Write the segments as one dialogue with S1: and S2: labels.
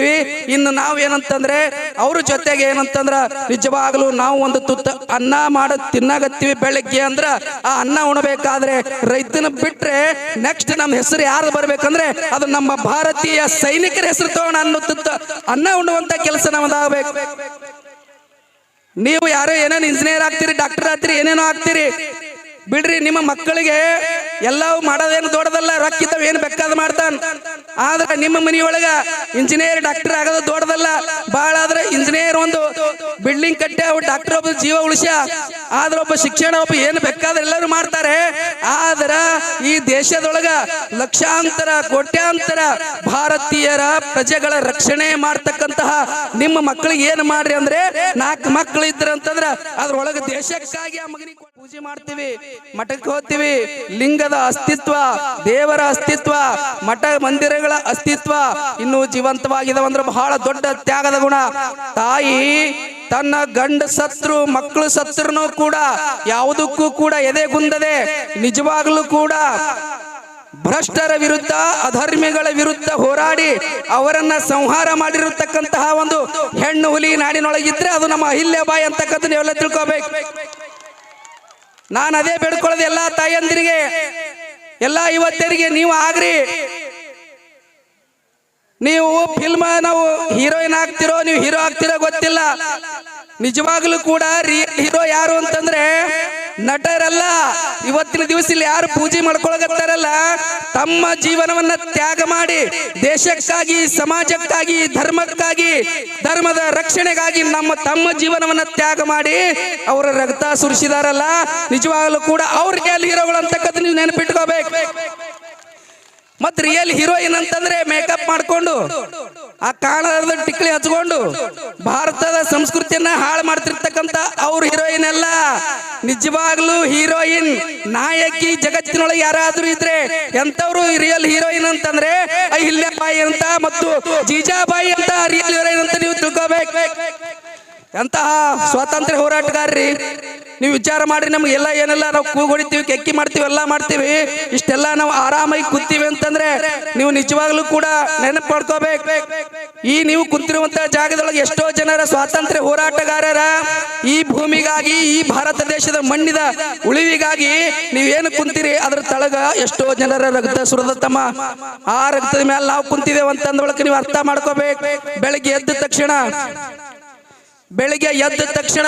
S1: ಬದುಕ್ತಿವಿ ಇನ್ನು ನಾವು ಏನಂತಂದ್ರೆ, ಅವ್ರ ಜೊತೆಗೆ ಏನಂತಂದ್ರ, ನಿಜವಾಗ್ಲೂ ನಾವು ಒಂದು ತುತ್ತ ಅನ್ನ ಮಾಡ ತಿನ್ನಾಗತ್ತೀವಿ ಬೆಳಗ್ಗೆ ಅಂದ್ರ, ಆ ಅನ್ನ ಉಣಬೇಕಾದ್ರೆ ರೈತನ ಬಿಟ್ರೆ ನೆಕ್ಸ್ಟ್ ನಮ್ಮ ಹೆಸರು ಯಾರು ಬರ್ಬೇಕಂದ್ರೆ, ಅದು ನಮ್ಮ ಭಾರತೀಯ ಸೈನಿಕರ ಹೆಸರು ತಗೋಣ ಅನ್ನೋ ತುತ್ತ ಅನ್ನ ಉಣ್ಣುವಂತ ಕೆಲಸ ನಮ್ದಾಗಬೇಕು. ನೀವು ಯಾರೋ ಏನೇನು ಇಂಜಿನಿಯರ್ ಆಗ್ತೀರಿ ಡಾಕ್ಟರ್ ಆಗ್ತೀರಿ, ಏನೇನೋ ಆಗ್ತೀರಿ, ಬಿಡ್ರಿ ನಿಮ್ಮ ಮಕ್ಕಳಿಗೆ ಎಲ್ಲವೂ ಮಾಡೋದೇನು ದೊಡ್ಡದಲ್ಲ, ರೊಕ್ಕ ಇದ್ದಾವ, ಏನು ಬೇಕಾದ ಮಾಡ್ತಾನ. ಆದ್ರೆ ನಿಮ್ಮ ಮನೆಯೊಳಗ ಇಂಜಿನಿಯರ್ ಡಾಕ್ಟರ್ ಆಗೋದು ದೊಡ್ಡದಲ್ಲ. ಬಹಳ ಆದ್ರೆ ಇಂಜಿನಿಯರ್ ಒಂದು. ಬಿಲ್ಡಿಂಗ್ ಕಟ್ಟೆ, ಅವ್ ಡಾಕ್ಟರ್ ಒಬ್ಬ ಜೀವ ಉಳಿಸ ಆದ್ರೆ ಒಬ್ಬ ಶಿಕ್ಷಣ ಒಬ್ಬ ಏನು ಬೇಕಾದ್ರೆ ಎಲ್ಲರೂ ಮಾಡ್ತಾರೆ. ಆದ್ರ ಈ ದೇಶದೊಳಗ ಲಕ್ಷಾಂತರ, ಕೋಟ್ಯಾಂತರ ಭಾರತೀಯರ ಪ್ರಜೆಗಳ ರಕ್ಷಣೆ ಮಾಡ್ತಕ್ಕಂತಹ ನಿಮ್ಮ ಮಕ್ಕಳಿಗೆ ಏನು ಮಾಡ್ರಿ ಅಂದ್ರೆ ನಾಲ್ಕು ಮಕ್ಕಳು ಇದ್ರ ಅಂತಂದ್ರ ಅದ್ರೊಳಗೆ ದೇಶಕ್ಕಾಗಿ ಆ ಮಗನಿಗೆ ಪೂಜೆ ಮಾಡ್ತೀವಿ, ಮಠಕ್ಕೆ ಹೋಗ್ತೀವಿ. ಲಿಂಗದ ಅಸ್ತಿತ್ವ, ದೇವರ ಅಸ್ತಿತ್ವ, ಮಠ ಮಂದಿರಗಳ ಅಸ್ತಿತ್ವ ಇನ್ನು ಜೀವಂತವಾಗಿದೆ ಅಂದ್ರೆ ಬಹಳ ದೊಡ್ಡ ತ್ಯಾಗದ ಗುಣ. ತಾಯಿ ತನ್ನ ಗಂಡ ಸತ್ರು, ಮಕ್ಕಳು ಸತ್ರು ಕೂಡ ಯಾವುದಕ್ಕೂ ಕೂಡ ಎದೆಗುಂದದೆ ನಿಜವಾಗ್ಲೂ ಕೂಡ ಭ್ರಷ್ಟರ ವಿರುದ್ಧ, ಅಧರ್ಮಿಗಳ ವಿರುದ್ಧ ಹೋರಾಡಿ ಅವರನ್ನ ಸಂಹಾರ ಮಾಡಿರತಕ್ಕಂತಹ ಒಂದು ಹೆಣ್ಣು ಹುಲಿ ನಾಡಿನೊಳಗಿದ್ರೆ ಅದು ನಮ್ಮ ಅಹಿಲ್ಯಬಾಯಿ ಅಂತಕ್ಕಂಥ ನೀವೆಲ್ಲ ತಿಳ್ಕೊಬೇಕು. ನಾನು ಅದೇ ಬೇಡ್ಕೊಳ್ಳೋದು ಎಲ್ಲಾ ತಾಯಂದಿರಿಗೆ, ಎಲ್ಲಾ ಯುವತಿಯರಿಗೆ, ನೀವು ಆಗ್ರಿ. ನೀವು ಫಿಲ್ಮ್ ನಾವು ಹೀರೋಯಿನ್ ಆಗ್ತಿರೋ, ನೀವು ಹೀರೋ ಆಗ್ತಿರೋ ಗೊತ್ತಿಲ್ಲ. ನಿಜವಾಗ್ಲೂ ಕೂಡ ರಿಯಲ್ ಹೀರೋ ಯಾರು ಅಂತಂದ್ರೆ ನಟರಲ್ಲ. ಇವತ್ತಿನ ದಿವಸ ಇಲ್ಲಿ ಯಾರು ಪೂಜೆ ಮಾಡ್ಕೊಳಕತ್ತಾರಲ್ಲ? ತಮ್ಮ ಜೀವನವನ್ನ ತ್ಯಾಗ ಮಾಡಿ ದೇಶಕ್ಕಾಗಿ, ಸಮಾಜಕ್ಕಾಗಿ, ಧರ್ಮಕ್ಕಾಗಿ, ಧರ್ಮದ ರಕ್ಷಣೆಗಾಗಿ ನಮ್ಮ ತಮ್ಮ ಜೀವನವನ್ನ ತ್ಯಾಗ ಮಾಡಿ ಅವರ ರಕ್ತ ಸುರಿಸಿದಾರಲ್ಲ. ನಿಜವಾಗ್ಲೂ ಕೂಡ ಅವ್ರ ರಿಯಲ್ ಹೀರೋಗಳು ಅಂತಕ್ಕಂಥ ನೀವು ನೆನಪಿಟ್ಕೋಬೇಕು. ಮತ್ ರಿಯಲ್ ಹೀರೋಯಿನ್ ಅಂತಂದ್ರೆ ಮೇಕಪ್ ಮಾಡ್ಕೊಂಡು ಆ ಕಾಣದ ಟಿಕ್ಲಿ ಹಚ್ಕೊಂಡು ಭಾರತದ ಸಂಸ್ಕೃತಿಯನ್ನ ಹಾಳು ಮಾಡ್ತಿರ್ತಕ್ಕಂತ ಅವ್ರ ಹೀರೋಯಿನ್ ಎಲ್ಲ. ನಿಜವಾಗ್ಲೂ ಹೀರೋಯಿನ್ ನಾಯಕಿ ಜಗತ್ತಿನೊಳಗೆ ಯಾರಾದ್ರೂ ಇದ್ರೆ ಎಂತವ್ರು ರಿಯಲ್ ಹೀರೋಯಿನ್ ಅಂತಂದ್ರೆ ಅಹಿಲ್ಯಬಾಯಿ ಅಂತ ಮತ್ತು ಜೀಜಾಬಾಯಿ ಅಂತ ರಿಯಲ್ ಹೀರೋಯಿನ್ ಅಂತ ನೀವು ತಿಳ್ಕೋಬೇಕು. ಎಂತಹ ಸ್ವಾತಂತ್ರ್ಯ ಹೋರಾಟಗಾರ್ರಿ. ನೀವು ವಿಚಾರ ಮಾಡ್ರಿ, ನಮ್ಗೆ ಎಲ್ಲ ಏನೆಲ್ಲ ನಾವು ಕೂಗೊಡಿತೀವಿ ಕೆಕ್ಕಿ ಮಾಡ್ತೀವಿ, ಎಲ್ಲ ಮಾಡ್ತೀವಿ. ಇಷ್ಟೆಲ್ಲ ನಾವು ಆರಾಮಾಗಿ ಕೂತೀವಿ ಅಂತಂದ್ರೆ ನೀವು ನಿಜವಾಗ್ಲೂ ಕೂಡ ನೆನಪು ಮಾಡ್ಕೋಬೇಕು ಈ ನೀವು ಕುಂತಿರುವಂತ ಜಾಗದೊಳಗೆ ಎಷ್ಟೋ ಜನರ ಸ್ವಾತಂತ್ರ್ಯ ಹೋರಾಟಗಾರರ ಈ ಭೂಮಿಗಾಗಿ, ಈ ಭಾರತ ದೇಶದ ಮಣ್ಣಿದ ಉಳಿವಿಗಾಗಿ ನೀವೇನು ಕುಂತೀರಿ? ಅದ್ರ ತಳಗ ಎಷ್ಟೋ ಜನರ ರಕ್ತ ಸುರದ ತಮ್ಮ. ಆ ರಕ್ತದ ಮೇಲೆ ನಾವು ಕುಂತಿದ್ದೇವೆ ಅಂತಂದ್ರೊಳಗೆ ನೀವು ಅರ್ಥ ಮಾಡ್ಕೋಬೇಕು. ಬೆಳಗ್ಗೆ ಎದ್ದ ತಕ್ಷಣ ಬೆಳಿಗ್ಗೆ ಎದ್ದ ತಕ್ಷಣ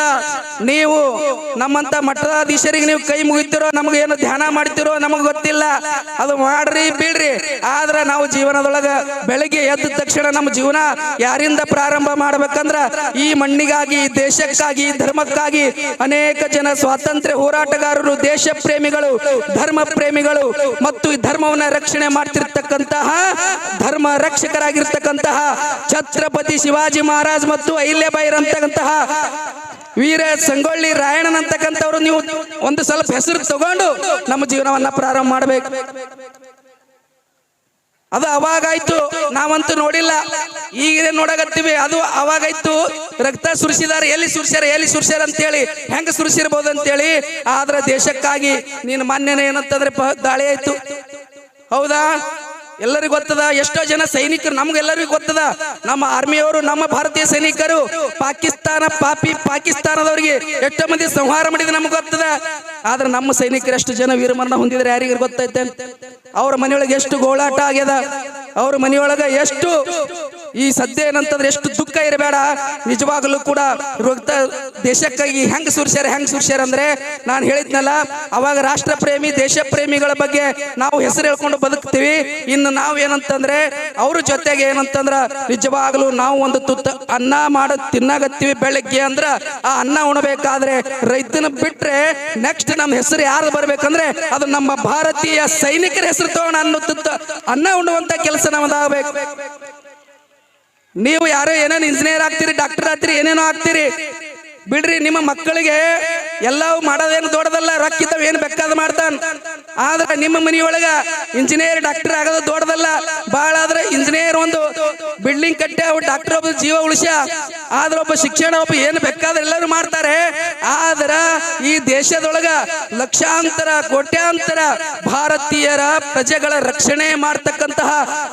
S1: ನೀವು ನಮ್ಮಂತ ಮಠಾಧೀಶರಿಗೆ ನೀವು ಕೈ ಮುಗಿತಿರೋ ನಮಗೆ ಏನು ಧ್ಯಾನ ಮಾಡ್ತಿರೋ ನಮಗೆ ಗೊತ್ತಿಲ್ಲ. ಅದು ಮಾಡ್ರಿ, ಬಿಡ್ರಿ. ಆದ್ರೆ ನಾವು ಜೀವನದೊಳಗ ಬೆಳಿಗ್ಗೆ ಎದ್ದ ತಕ್ಷಣ ನಮ್ಮ ಜೀವನ ಯಾರಿಂದ ಪ್ರಾರಂಭ ಮಾಡ್ಬೇಕಂದ್ರ ಈ ಮಣ್ಣಿಗಾಗಿ, ದೇಶಕ್ಕಾಗಿ, ಧರ್ಮಕ್ಕಾಗಿ ಅನೇಕ ಜನ ಸ್ವಾತಂತ್ರ್ಯ ಹೋರಾಟಗಾರರು ದೇಶ ಪ್ರೇಮಿಗಳು ಧರ್ಮ ಪ್ರೇಮಿಗಳು ಮತ್ತು ಈ ಧರ್ಮವನ್ನ ರಕ್ಷಣೆ ಮಾಡ್ತಿರ್ತಕ್ಕಂತಹ, ಧರ್ಮ ರಕ್ಷಕರಾಗಿರ್ತಕ್ಕಂತಹ ಛತ್ರಪತಿ ಶಿವಾಜಿ ಮಹಾರಾಜ್ ಮತ್ತು ಅಹಿಲ್ಯಬಾಯಿರಂತಕ್ಕಂತಹ ವೀರ ಸಂಗೊಳ್ಳಿ ರಾಯಣ್ಣನ್ ಅಂತಕ್ಕಂಥವ್ರು ನೀವು ಒಂದು ಸ್ವಲ್ಪ ಹೆಸರು ತಗೊಂಡು ನಮ್ಮ ಜೀವನವನ್ನ ಪ್ರಾರಂಭ ಮಾಡ್ಬೇಕು. ಅದು ಅವಾಗಾಯ್ತು, ನಾವಂತೂ ನೋಡಿಲ್ಲ. ಈಗ ನೋಡಕತ್ತೀವಿ, ಅದು ಅವಾಗಾಯ್ತು. ರಕ್ತ ಸುರಿಸಿದಾರೆ, ಎಲ್ಲಿ ಸುರಿಸ್ಯಾರ ಎಲ್ಲಿ ಸುರಿಸ್ಯಾರ ಅಂತೇಳಿ, ಹೆಂಗ ಸುರಿಸಿರ್ಬೋದು ಅಂತೇಳಿ, ಆದ್ರೆ ದೇಶಕ್ಕಾಗಿ ನೀನು ಮಾನ್ಯನೇ ಏನಂತಂದ್ರೆ ದಾಳಿ ಆಯ್ತು. ಹೌದಾ? ಎಲ್ಲರಿಗೂ ಗೊತ್ತದ? ಎಷ್ಟೋ ಜನ ಸೈನಿಕರು ನಮ್ಗೆಲ್ಲರಿಗೂ ಗೊತ್ತದ? ನಮ್ಮ ಆರ್ಮಿಯವರು, ನಮ್ಮ ಭಾರತೀಯ ಸೈನಿಕರು, ಪಾಕಿಸ್ತಾನ ಪಾಪಿ ಪಾಕಿಸ್ತಾನದವರಿಗೆ ಎಷ್ಟೋ ಮಂದಿ ಸಂಹಾರ ಮಾಡಿದ ನಮ್ಗೆ ಗೊತ್ತದ? ಆದ್ರೆ ನಮ್ಮ ಸೈನಿಕರು ಎಷ್ಟು ಜನ ವೀರಮರಣ ಹೊಂದಿದ್ರೆ ಯಾರಿಗಾರು ಗೊತ್ತೈತೆ? ಅವ್ರ ಮನೆಯೊಳಗೆ ಎಷ್ಟು ಗೋಳಾಟ ಆಗ್ಯದ? ಅವ್ರ ಮನೆಯೊಳಗೆ ಎಷ್ಟು ಈ ಸದ್ಯ ಏನಂತಂದ್ರೆ ಎಷ್ಟು ದುಃಖ ಇರಬೇಡ. ನಿಜವಾಗಲೂ ಕೂಡ ರಕ್ತ ದೇಶಕ್ಕಾಗಿ ಹೆಂಗ್ ಸುರ್ಸ್ಯಾರ ಹೆಂಗ್ ಸುರ್ಸ್ಯಾರ ಅಂದ್ರೆ ನಾನು ಹೇಳಿದ್ನಲ್ಲ, ಅವಾಗ ರಾಷ್ಟ್ರ ಪ್ರೇಮಿ ದೇಶ ಪ್ರೇಮಿಗಳ ಬಗ್ಗೆ ನಾವು ಹೆಸರು ಹೇಳ್ಕೊಂಡು ಬದುಕ್ತೀವಿ. ಇನ್ನು ನಾವು ಏನಂತಂದ್ರೆ ಅವ್ರ ಜೊತೆಗೆ ಏನಂತಂದ್ರ ನಿಜವಾಗ್ಲೂ ನಾವು ಒಂದು ತುತ್ತ ಅನ್ನ ಮಾಡ ತಿನ್ನಾಗತ್ತೀವಿ ಬೆಳಗ್ಗೆ ಅಂದ್ರ ಆ ಅನ್ನ ಉಣಬೇಕಾದ್ರೆ ರೈತನ ಬಿಟ್ರೆ ನೆಕ್ಸ್ಟ್ ನಮ್ಮ ಹೆಸರು ಯಾರು ಬರ್ಬೇಕಂದ್ರೆ ಅದು ನಮ್ಮ ಭಾರತೀಯ ಸೈನಿಕರ ಹೆಸರು ತಗೋಣ ಅನ್ನೋ ತುತ್ತ ಅನ್ನ ಉಣ್ಣುವಂತ ಕೆಲಸ ನಮ್ಮದಾಗಬೇಕು ನೀವು ಯಾರೋ ಏನೇನು ಇಂಜಿನಿಯರ್ ಆಗ್ತೀರಿ ಡಾಕ್ಟರ್ ಆಗ್ತೀರಿ ಏನೇನೋ ಆಗ್ತೀರಿ. ಬಿಡ್ರಿ ನಿಮ್ಮ ಮಕ್ಕಳಿಗೆ ಎಲ್ಲವೂ ಮಾಡೋದೇನು ದೊಡ್ಡದಲ್ಲ, ರೊಕ್ಕ ಇದ್ದಾವ, ಏನು ಬೇಕಾದ ಮಾಡ್ತಾನ. ಆದ್ರೆ ನಿಮ್ಮ ಮನೆಯೊಳಗ ಇಂಜಿನಿಯರ್ ಡಾಕ್ಟರ್ ಆಗೋದು ದೊಡ್ಡದಲ್ಲ. ಬಹಳ ಆದ್ರೆ ಇಂಜಿನಿಯರ್ ಒಂದು ಬಿಲ್ಡಿಂಗ್ ಕಟ್ಟಿ ಅವ್ ಡಾಕ್ಟರ್ ಒಬ್ಬ ಜೀವ ಉಳಿಸ ಆದ್ರೆ ಒಬ್ಬ ಶಿಕ್ಷಣ, ಒಬ್ಬ ಏನು ಬೇಕಾದ್ರೆ ಎಲ್ಲರೂ ಮಾಡ್ತಾರೆ. ಆದ್ರ ಈ ದೇಶದೊಳಗ ಲಕ್ಷಾಂತರ, ಕೋಟ್ಯಾಂತರ ಭಾರತೀಯರ ಪ್ರಜೆಗಳ ರಕ್ಷಣೆ ಮಾಡ್ತಕ್ಕಂತಹ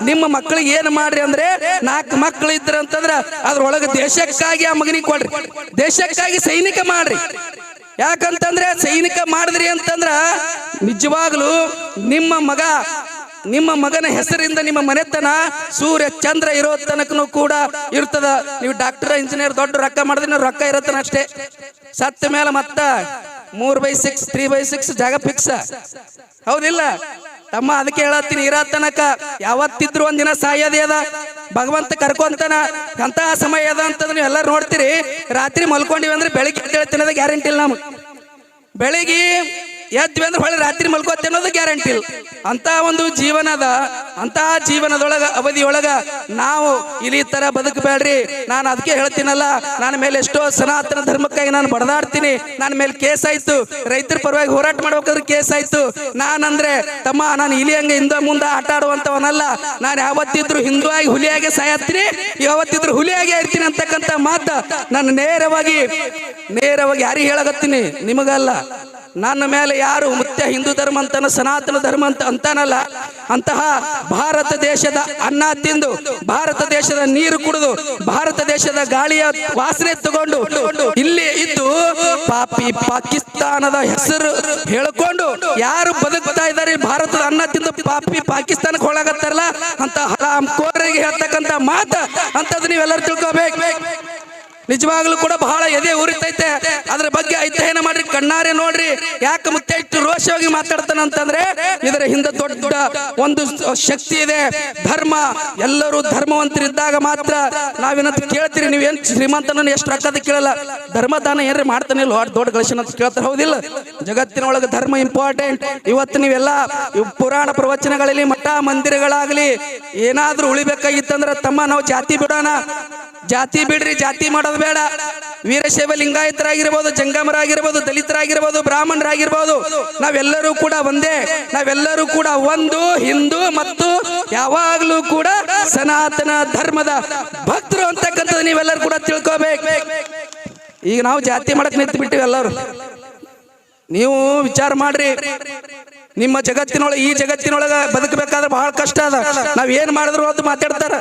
S1: ನಿಮ್ಮ ಮಕ್ಕಳಿಗೆ ಏನು ಮಾಡ್ರಿ ಅಂದ್ರೆ ನಾಲ್ಕು ಮಕ್ಕಳು ಇದ್ರ ಅಂತಂದ್ರ ಅದ್ರೊಳಗೆ ದೇಶಕ್ಕಾಗಿ ಆ ಮಗನಿಗೆ ಕೊಡ್ರಿ. ದೇಶಕ್ಕಾಗಿ ಸೈನಿಕ ಮಾಡ್ರಿ. ಯಾಕಂತಂದ್ರೆ ಸೈನಿಕ ಮಾಡಿದ್ರಿ ಅಂತಂದ್ರ ನಿಜವಾಗ್ಲು ನಿಮ್ಮ ಮಗ, ನಿಮ್ಮ ಮಗನ ಹೆಸರಿಂದ ನಿಮ್ಮ ಮನೆತನ ಸೂರ್ಯ ಚಂದ್ರ ಇರೋ ತನಕನು ಕೂಡ ಇರ್ತದ. ನೀವು ಡಾಕ್ಟರ್, ಇಂಜಿನಿಯರ್, ದೊಡ್ಡ ರೊಕ್ಕ ಮಾಡಿದ್ರೆ ರೊಕ್ಕ ಇರತ್ತನ ಅಷ್ಟೇ. ಸತ್ತ ಮೇಲೆ ಮತ್ತ ಮೂರ್ by six three by six ಜಾಗ ಫಿಕ್ಸ್ ಹೌದಿಲ್ಲ? ತಮ್ಮ ಅದಕ್ಕೆ ಹೇಳತ್ತೀನಿ, ಇರೋ ತನಕ ಯಾವತ್ತಿದ್ರು ಒಂದಿನ ಸಾಯೋದೇ ಅದ. ಭಗವಂತ ಕರ್ಕೊಂತನ ಅಂತ ಸಮಯ ಅದ ಅಂತ ನೀವು ಎಲ್ಲರೂ ನೋಡ್ತೀರಿ. ರಾತ್ರಿ ಮಲ್ಕೊಂಡಿವಿ ಅಂದ್ರೆ ಬೆಳಿಗ್ಗೆ ತಿನ್ನೋದು ಗ್ಯಾರಂಟಿ ಇಲ್ಲ ನಮಗೆ. ಬೆಳಿಗ್ಗೆ ಎದ್ವಿ ಅಂದ್ರೆ ಹೊಳೆ ರಾತ್ರಿ ಮಲ್ಕೋತೆ ಅನ್ನೋದು ಗ್ಯಾರಂಟಿ ಇಲ್ಲ. ಅಂತ ಒಂದು ಜೀವನದ ಅಂತ ಜೀವನದೊಳಗ, ಅವಧಿಯೊಳಗ ನಾವು ಇಲ್ಲಿ ತರ ಬದುಕಬೇಡ್ರಿ. ನಾನು ಅದಕ್ಕೆ ಹೇಳ್ತೀನಲ್ಲ, ನನ್ನ ಮೇಲೆ ಎಷ್ಟೋ ಸನಾತನ ಧರ್ಮಕ್ಕಾಗಿ ನಾನು ಬಡದಾಡ್ತೀನಿ. ನನ್ನ ಮೇಲೆ ಕೇಸ್ ಆಯ್ತು. ರೈತರ ಪರವಾಗಿ ಹೋರಾಟ ಮಾಡ್ಬೇಕಾದ್ರೆ ಕೇಸ್ ಆಯ್ತು. ನಾನಂದ್ರೆ, ತಮ್ಮ, ನಾನು ಇಲಿ ಹಂಗೆ ಹಿಂದೆ ಮುಂದೆ ಆಟ ಆಡುವಂತವನಲ್ಲ ನಾನು ಯಾವತ್ತಿದ್ರು ಹಿಂದೂ ಆಗಿ ಹುಲಿಯಾಗೆ ಸಾಯತ್ತೀನಿ, ಯಾವತ್ತಿದ್ರು ಹುಲಿಯಾಗೆ ಇರ್ತೀನಿ ಅಂತಕ್ಕಂಥ ಮಾತ ನಾನು ನೇರವಾಗಿ ನೇರವಾಗಿ ಯಾರಿಗೆ ಹೇಳಗತ್ತೀನಿ ನಿಮಗಲ್ಲ. ನನ್ನ ಮೇಲೆ ಯಾರು ಮುತ್ಯ ಹಿಂದೂ ಧರ್ಮ ಅಂತನ, ಸನಾತನ ಧರ್ಮ ಅಂತ ಅಂತಾನಲ್ಲ, ಅಂತಹ ಭಾರತ ದೇಶದ ಅನ್ನ ತಿಂದು, ಭಾರತ ದೇಶದ ನೀರು ಕುಡಿದು, ಭಾರತ ದೇಶದ ಗಾಳಿಯ ವಾಸನೆ ತಗೊಂಡು, ಇಲ್ಲಿ ಇದ್ದು ಪಾಪಿ ಪಾಕಿಸ್ತಾನದ ಹೆಸರು ಹೇಳ್ಕೊಂಡು ಯಾರು ಬದುಕ್ತಾ ಇದ್ದಾರೆ, ಭಾರತದ ಅನ್ನ ತಿಂದು ಪಾಪಿ ಪಾಕಿಸ್ತಾನಕ್ಕೆ ಒಳಗತ್ತಾರಲ್ಲ ಅಂತ ಹರಾಮ್ ಕೋರಿಗೆ ಹೇಳ್ತಕ್ಕಂತ ಮಾತ ಅಂತದ್ ನೀವೆಲ್ಲರೂ ತಿಳ್ಕೊಬೇಕು. ನಿಜವಾಗ್ಲೂ ಕೂಡ ಬಹಳ ಎದೆ ಉರಿತೈತೆ ಅದ್ರ ಬಗ್ಗೆ ಅಧ್ಯಯನ ಮಾಡ್ರಿ, ಕಣ್ಣಾರೆ ನೋಡ್ರಿ. ಯಾಕೆ ಮತ್ತೆ ಇಟ್ಟು ರೋಷವಾಗಿ ಮಾತಾಡ್ತಾನ ಅಂತಂದ್ರೆ, ಇದರ ಹಿಂದೆ ದೊಡ್ಡ ಒಂದು ಶಕ್ತಿ ಇದೆ. ಧರ್ಮ. ಎಲ್ಲರೂ ಧರ್ಮವಂತರಿದ್ದಾಗ ಮಾತ್ರ ನಾವೇನಂತ ಕೇಳ್ತೀರಿ, ನೀವೇನ್ ಶ್ರೀಮಂತನ ಎಷ್ಟು ರೊಕ್ಕದ ಕೇಳಲ್ಲ. ಧರ್ಮದಾನ ಏನ್ರಿ ಮಾಡ್ತಾನೆ ದೊಡ್ಡ ಗಳಿಸಿನ ಅಂತ ಕೇಳ್ತಾರೆ, ಹೌದಿಲ್ಲ? ಜಗತ್ತಿನೊಳಗೆ ಧರ್ಮ ಇಂಪಾರ್ಟೆಂಟ್ ಇವತ್ತು ನೀವೆಲ್ಲ ಪುರಾಣ ಪ್ರವಚನಗಳಲ್ಲಿ ಮಠ ಮಂದಿರಗಳಾಗಲಿ ಏನಾದ್ರೂ ಉಳಿಬೇಕಾಗಿತ್ತಂದ್ರೆ ತಮ್ಮ ನಾವು ಜಾತಿ ಬಿಡೋಣ. ಜಾತಿ ಬಿಡ್ರಿ, ಜಾತಿ ಮಾಡೋದು ಬೇಡ. ವೀರಶೈವ ಲಿಂಗಾಯತರಾಗಿರ್ಬೋದು, ಜಂಗಮರಾಗಿರ್ಬೋದು, ದಲಿತರಾಗಿರ್ಬೋದು, ಬ್ರಾಹ್ಮಣರಾಗಿರ್ಬೋದು, ನಾವೆಲ್ಲರೂ ಕೂಡ ಒಂದೇ. ನಾವೆಲ್ಲರೂ ಕೂಡ ಒಂದು ಹಿಂದೂ ಮತ್ತು ಯಾವಾಗಲೂ ಕೂಡ ಸನಾತನ ಧರ್ಮದ ಭಕ್ತರು ಅಂತಕ್ಕಂಥದ್ದು ನೀವೆಲ್ಲರೂ ಕೂಡ ತಿಳ್ಕೋಬೇಕು. ಈಗ ನಾವು ಜಾತಿ ಮಾಡಕ್ ನಿಂತು ಬಿಟ್ಟಿವಿ ಎಲ್ಲರೂ. ನೀವು ವಿಚಾರ ಮಾಡ್ರಿ. ನಿಮ್ಮ ಜಗತ್ತಿನೊಳಗೆ, ಈ ಜಗತ್ತಿನೊಳಗ ಬದುಕಬೇಕಾದ್ರೆ ಬಹಳ ಕಷ್ಟ ಅದ. ನಾವ್ ಏನ್ ಮಾಡಿದ್ರು ಅದು ಮಾತಾಡ್ತಾರ.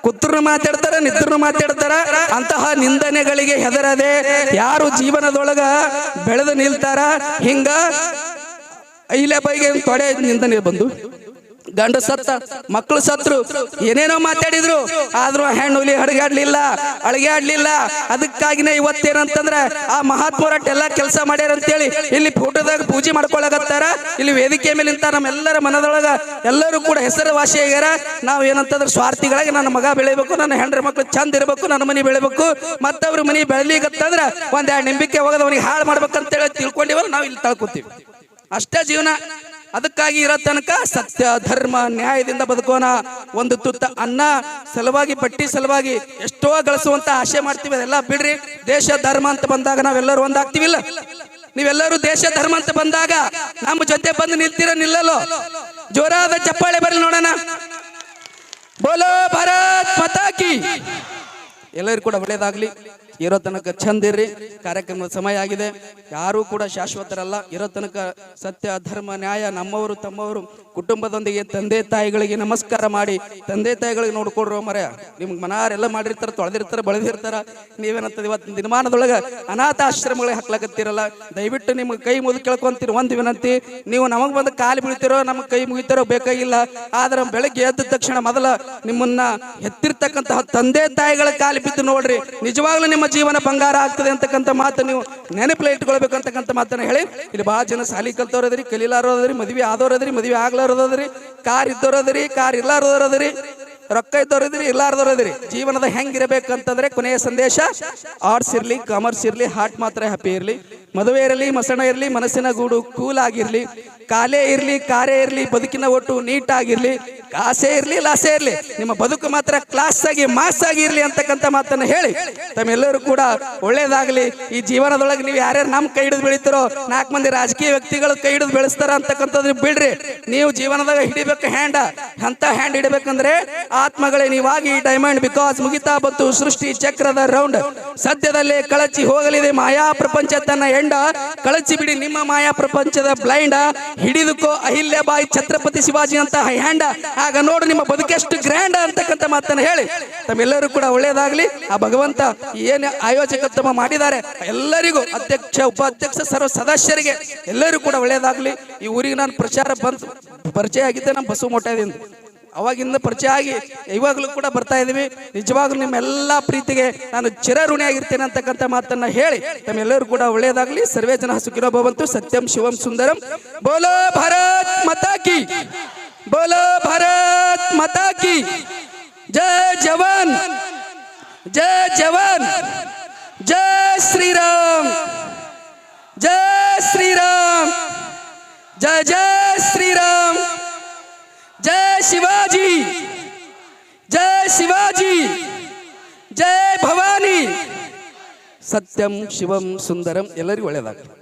S1: ಕುತ್ತರ್ನು ಮಾತಾಡ್ತಾರ ನಿತ್ರನು ಮಾತಾಡ್ತಾರ. ಅಂತಹ ನಿಂದನೆಗಳಿಗೆ ಹೆದರದೆ ಯಾರು ಜೀವನದೊಳಗ ಬೆಳೆದು ನಿಲ್ತಾರ? ಹಿಂಗ ಐಲೆ ಬೈಗೆ ತೊಡೆ ನಿಂದನೆ ಬಂದು. ಗಂಡ ಸತ್ತ, ಮಕ್ಕಳು ಸತ್ರು, ಏನೇನೋ ಮಾತಾಡಿದ್ರು, ಆದ್ರೂ ಹೆಣ್ಣು ಹುಲಿ ಹಡಗಾಡ್ಲಿಲ್ಲ, ಅಳಗಾಡ್ಲಿಲ್ಲ. ಅದಕ್ಕಾಗಿನೇ ಇವತ್ತೇನಂತಂದ್ರೆ ಆ ಮಹಾತ್ಮರಟ್ ಎಲ್ಲಾ ಕೆಲಸ ಮಾಡ್ಯಾರ ಅಂತೇಳಿ ಇಲ್ಲಿ ಫೋಟೋದಾಗ ಪೂಜೆ ಮಾಡ್ಕೊಳಕತ್ತಾರ. ಇಲ್ಲಿ ವೇದಿಕೆ ಮೇಲೆ ನಿಂತ ನಮ್ಮೆಲ್ಲರ ಮನದೊಳಗ ಎಲ್ಲರೂ ಕೂಡ ಹೆಸರುವಾಸಿ ಆಗ್ಯಾರ. ನಾವು ಏನಂತಂದ್ರೆ ಸ್ವಾರ್ಥಿಗಳಾಗಿ ನನ್ನ ಮಗ ಬೆಳಿಬೇಕು, ನನ್ನ ಹೆಂಡ್ರ ಮಕ್ಳು ಚಂದ ಇರಬೇಕು, ನನ್ನ ಮನೆ ಬೆಳಿಬೇಕು. ಮತ್ತವ್ರ ಮನೆ ಬೆಳಲಿಗತ್ತಂದ್ರ ಒಂದ್ ಎರಡು ನಿಂಬಿಕೆ ಹೋಗೋದು ಅವನಿಗೆ ಹಾಳು ಮಾಡ್ಬೇಕಂತೇಳಿ ತಿಳ್ಕೊಂಡಿವಲ್ಲ, ನಾವು ಇಲ್ಲಿ ತಳ್ಕೊತೀವಿ. ಅಷ್ಟೇ ಜೀವನ. ಅದಕ್ಕಾಗಿ ಇರೋ ತನಕ ಸತ್ಯ, ಧರ್ಮ, ನ್ಯಾಯದಿಂದ ಬದುಕೋಣ. ಒಂದು ತುತ್ತ ಅನ್ನ ಸಲುವಾಗಿ, ಬಟ್ಟಿ ಸಲುವಾಗಿ ಎಷ್ಟೋ ಗಳಿಸುವಂತ ಆಸೆ ಮಾಡ್ತೀವಿ, ಅದೆಲ್ಲ ಬಿಡ್ರಿ. ದೇಶ, ಧರ್ಮ ಅಂತ ಬಂದಾಗ ನಾವೆಲ್ಲರೂ ಒಂದಾಗ್ತಿವಿಲ್ಲ. ನೀವೆಲ್ಲರೂ ದೇಶ, ಧರ್ಮ ಅಂತ ಬಂದಾಗ ನಮ್ಮ ಜೊತೆ ಬಂದು ನಿಲ್ತೀರ ನಿಲ್ಲಲು ಜೋರಾದ ಚಪ್ಪಾಳೆ ಬರಲಿ ನೋಡೋಣ. ಬೋಲೋ ಭಾರತ್ ಪತಾಕಿ ಎಲ್ಲರೂ ಕೂಡ ಒಳ್ಳೇದಾಗ್ಲಿ. ಇರೋ ತನಕ ಚಂದಿರ್ರಿ ಕಾರ್ಯಕ್ರಮದ ಸಮಯ ಆಗಿದೆ. ಯಾರೂ ಕೂಡ ಶಾಶ್ವತರಲ್ಲ. ಇರೋ ತನಕ ಸತ್ಯ, ಧರ್ಮ, ನ್ಯಾಯ, ನಮ್ಮವರು, ತಮ್ಮವರು, ಕುಟುಂಬದೊಂದಿಗೆ ತಂದೆ ತಾಯಿಗಳಿಗೆ ನಮಸ್ಕಾರ ಮಾಡಿ, ತಂದೆ ತಾಯಿಗಳಿಗೆ ನೋಡ್ಕೊಡ್ರು ಮರ ನಿಮ್ಗೆ ಮನಾರೆಲ್ಲ ಮಾಡಿರ್ತಾರ, ತೊಳೆದಿರ್ತಾರ, ಬಳದಿರ್ತಾರ. ನೀವೇನಂತದ ಇವತ್ತು ದಿನಮಾನದೊಳಗೆ ಅನಾಥಾಶ್ರಮಗಳಿಗೆ ಹಾಕ್ಲಕತ್ತೀರಲ್ಲ. ದಯವಿಟ್ಟು ನಿಮ್ಗೆ ಕೈ ಮುಗಿದು ಕೇಳ್ಕೊಂತೀರಿ. ಒಂದು ವಿನಂತಿ, ನೀವು ನಮಗೆ ಬಂದು ಕಾಲು ಬೀಳ್ತಿರೋ, ನಮಗೆ ಕೈ ಮುಗಿತಿರೋ ಬೇಕಾಗಿಲ್ಲ. ಆದ್ರೆ ಬೆಳಗ್ಗೆ ಎದ್ದ ತಕ್ಷಣ ಮೊದಲ ನಿಮ್ಮನ್ನ ಎತ್ತಿರ್ತಕ್ಕಂತಹ ತಂದೆ ತಾಯಿಗಳ ಕಾಲು ಬಿದ್ದು ನೋಡ್ರಿ. ನಿಜವಾಗ್ಲೂ ನಿಮ್ಮ ಜೀವನ ಬಂಗಾರ ಆಗ್ತದೆ ಅಂತಕ್ಕಂಥ ಮಾತು ನೀವು ನೆನಪಲ್ಲಿ ಇಟ್ಕೊಳ್ಬೇಕಂತಕ್ಕಂಥ ಮಾತನ್ನು ಹೇಳಿ. ಇಲ್ಲಿ ಬಹಳ ಜನ ಸಾಲಿ ಕಲ್ತವ್ರದ್ರಿ ಕಲೀಲಾರೋದ್ರಿ ಮದುವೆ ಆದವ್ರದ್ರಿ, ಮದುವೆ ಆಗ್ಲಾರದ್ರಿ ಕಾರ್ ಇದ್ದವ್ರದ್ರಿ, ಕಾರ್ ಇಲ್ಲಾರದವ್ರದ್ರಿ ರೊಕ್ಕ ಇದ್ದವ್ರದ್ರಿ ಇಲ್ಲಾರ್ದವ್ರದ್ರಿ ಜೀವನದ ಹೆಂಗಿರಬೇಕಂತಂದ್ರೆ ಕೊನೆಯ ಸಂದೇಶ ಆರ್ಟ್ಸ್ ಇರಲಿ ಕಾಮರ್ಸ್ ಇರಲಿ ಹಾರ್ಟ್ ಮಾತ್ರ ಹ್ಯಾಪಿ ಇರಲಿ, ಮದುವೆ ಇರಲಿ, ಮಸಣ ಇರಲಿ, ಮನಸ್ಸಿನ ಗೂಡು ಕೂಲ್ ಆಗಿರ್ಲಿ ಕಾಲೇ ಇರ್ಲಿ ಕಾರೇ ಇರ್ಲಿ, ಬದುಕಿನ ಒಟ್ಟು ನೀಟಾಗಿರಲಿ, ಕಾಸೆ ಇರ್ಲಿ, ಲಾಸೆ ಇರ್ಲಿ, ನಿಮ್ಮ ಬದುಕು ಮಾತ್ರ ಕ್ಲಾಸ್ ಆಗಿ ಮಾಸ್ ಆಗಿ ಇರ್ಲಿ ಅಂತಕ್ಕಂಥ ಮಾತನ್ನ ಹೇಳಿ. ತಮ್ಮೆಲ್ಲರೂ ಕೂಡ ಒಳ್ಳೇದಾಗ್ಲಿ. ಈ ಜೀವನದೊಳಗೆ ನೀವು ಯಾರ್ಯಾರು ನಮ್ಮ ಕೈ ಹಿಡಿದು ಬೆಳಿತಾರೋ, ನಾಲ್ಕು ಮಂದಿ ರಾಜಕೀಯ ವ್ಯಕ್ತಿಗಳು ಕೈ ಹಿಡಿದು ಬೆಳೆಸ್ತಾರ ಅಂತಕ್ಕಂಥದ್ದು ಬಿಡ್ರಿ. ನೀವು ಜೀವನದಾಗ ಹಿಡಿಬೇಕು ಹ್ಯಾಂಡ ಅಂತ ಹ್ಯಾಂಡ್ ಹಿಡಬೇಕಂದ್ರೆ ಆತ್ಮಗಳೇ ನೀವಾಗಿ ಡೈಮಂಡ್ ಬಿಕಾಸ್ ಮುಗಿತಾ ಬಂತು ಸೃಷ್ಟಿ ಚಕ್ರದ ರೌಂಡ್ ಸದ್ಯದಲ್ಲೇ ಕಳಚಿ ಹೋಗಲಿದೆ ಮಾಯಾ ಪ್ರಪಂಚ ತನ್ನ ಎಂಡ ಕಳಚಿ ಬಿಡಿ ನಿಮ್ಮ ಮಾಯಾ ಪ್ರಪಂಚದ ಬ್ಲೈಂಡ ಹಿಡಿದುಕೋ ಅಹಿಲ್ಯ ಬಾಯಿ ಛತ್ರಪತಿ ಶಿವಾಜಿ ಅಂತ ಹ್ಯಾಂಡ. ಆಗ ನೋಡು ನಿಮ್ಮ ಬದುಕೆಷ್ಟು ಗ್ರ್ಯಾಂಡ್ ಅಂತಕ್ಕಂಥ ಮಾತನ್ನು ಹೇಳಿ. ತಮ್ಮೆಲ್ಲರೂ ಕೂಡ ಒಳ್ಳೆಯದಾಗ್ಲಿ ಆ ಭಗವಂತ ಏನು ಆಯೋಜಕತ್ವ ಮಾಡಿದ್ದಾರೆ. ಎಲ್ಲರಿಗೂ ಅಧ್ಯಕ್ಷ ಉಪಾಧ್ಯಕ್ಷ ಸರ್ವ ಸದಸ್ಯರಿಗೆ ಎಲ್ಲರೂ ಕೂಡ ಒಳ್ಳೆಯದಾಗಲಿ ಈ ಊರಿಗೆ ನಾನು ಪ್ರಚಾರ ಬಂತು ಪರಿಚಯ ಆಗಿದ್ದೆ ನಮ್ಮ ಬಸವ ಮೊಟ್ಟದಿಂದ ಅವಾಗಿಂದ ಪರಿಚಯ ಆಗಿ ಇವಾಗಲೂ ಕೂಡ ಬರ್ತಾ ಇದೀವಿ ನಿಜವಾಗ್ಲೂ ನಿಮ್ಮೆಲ್ಲ ಪ್ರೀತಿಗೆ ನಾನು ಚಿರಋಣಿಯಾಗಿರ್ತೇನೆ ಅಂತಕ್ಕಂಥ ಮಾತನ್ನ ಹೇಳಿ ತಮ್ಮೆಲ್ಲರೂ ಕೂಡ ಒಳ್ಳೆಯದಾಗ್ಲಿ. ಸರ್ವೇ ಜನ ಸುಖಿರೋ ಭವಂತು ಸತ್ಯಂ ಶಿವಂ ಸುಂದರಂ. ಬೋಲೋ ಭಾರತ್ ಮತಾಕಿ ಬೋಲೋ ಭಾರತ್ ಮತಾಕಿ ಜಯ ಜವಾನ್. ಜಯ ಜವಾನ್. ಜಯ ಶ್ರೀರಾಮ್. ಜಯ ಶ್ರೀರಾಮ್. ಜಯ ಜಯ ಶ್ರೀರಾಮ್ ಜಯ ಶಿವಾಜಿ! ಜಯ ಶಿವಾಜಿ! ಜಯ ಭವಾನಿ! ಸತ್ಯಂ ಶಿವಂ ಸುಂದರಂ ಎಲ್ಲರಿಗೂ ಒಳ್ಳೆಯದಾಗಲಿ.